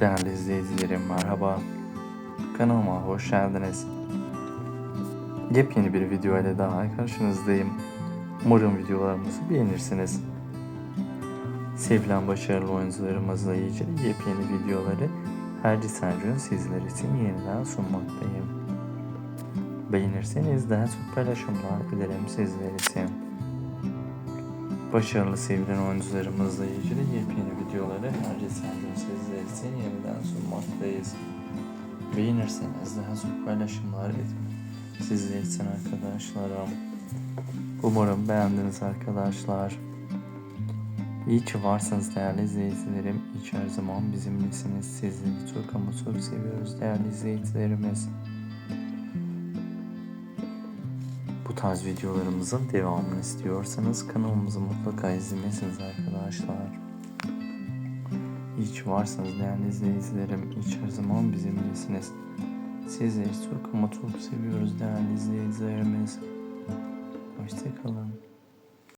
Değerli izleyicilerim merhaba. Kanalıma hoş geldiniz. Yepyeni bir video ile daha karşınızdayım. Umarım videolarımızı beğenirsiniz. Sevilen başarılı oyuncularımızla ilgili yepyeni videoları her gün sizler için yeniden sunmaktayım. Beğenirseniz daha çok paylaşımlar dilerim sizler için. Başarılı sevilen oyuncularımızla ilgili yepyeni videoları sizler için yeniden sunmaktayız. Beğenirseniz daha çok paylaşımlar edin. Sizler için arkadaşlarım. Umarım beğendiniz arkadaşlar. İyi ki varsınız değerli izleyicilerim. İyi ki her zaman bizimlesiniz. Sizleri çok ama çok seviyoruz değerli izleyicilerimiz. Bu tarz videolarımızın devamını istiyorsanız kanalımızı mutlaka izlemesiniz arkadaşlar. İyi ki varsınız değerli izleyicilerim. Ki her zaman bizimlesiniz. Sizleri çok ama çok seviyoruz değerli izleyicilerimiz. Hoşçakalın.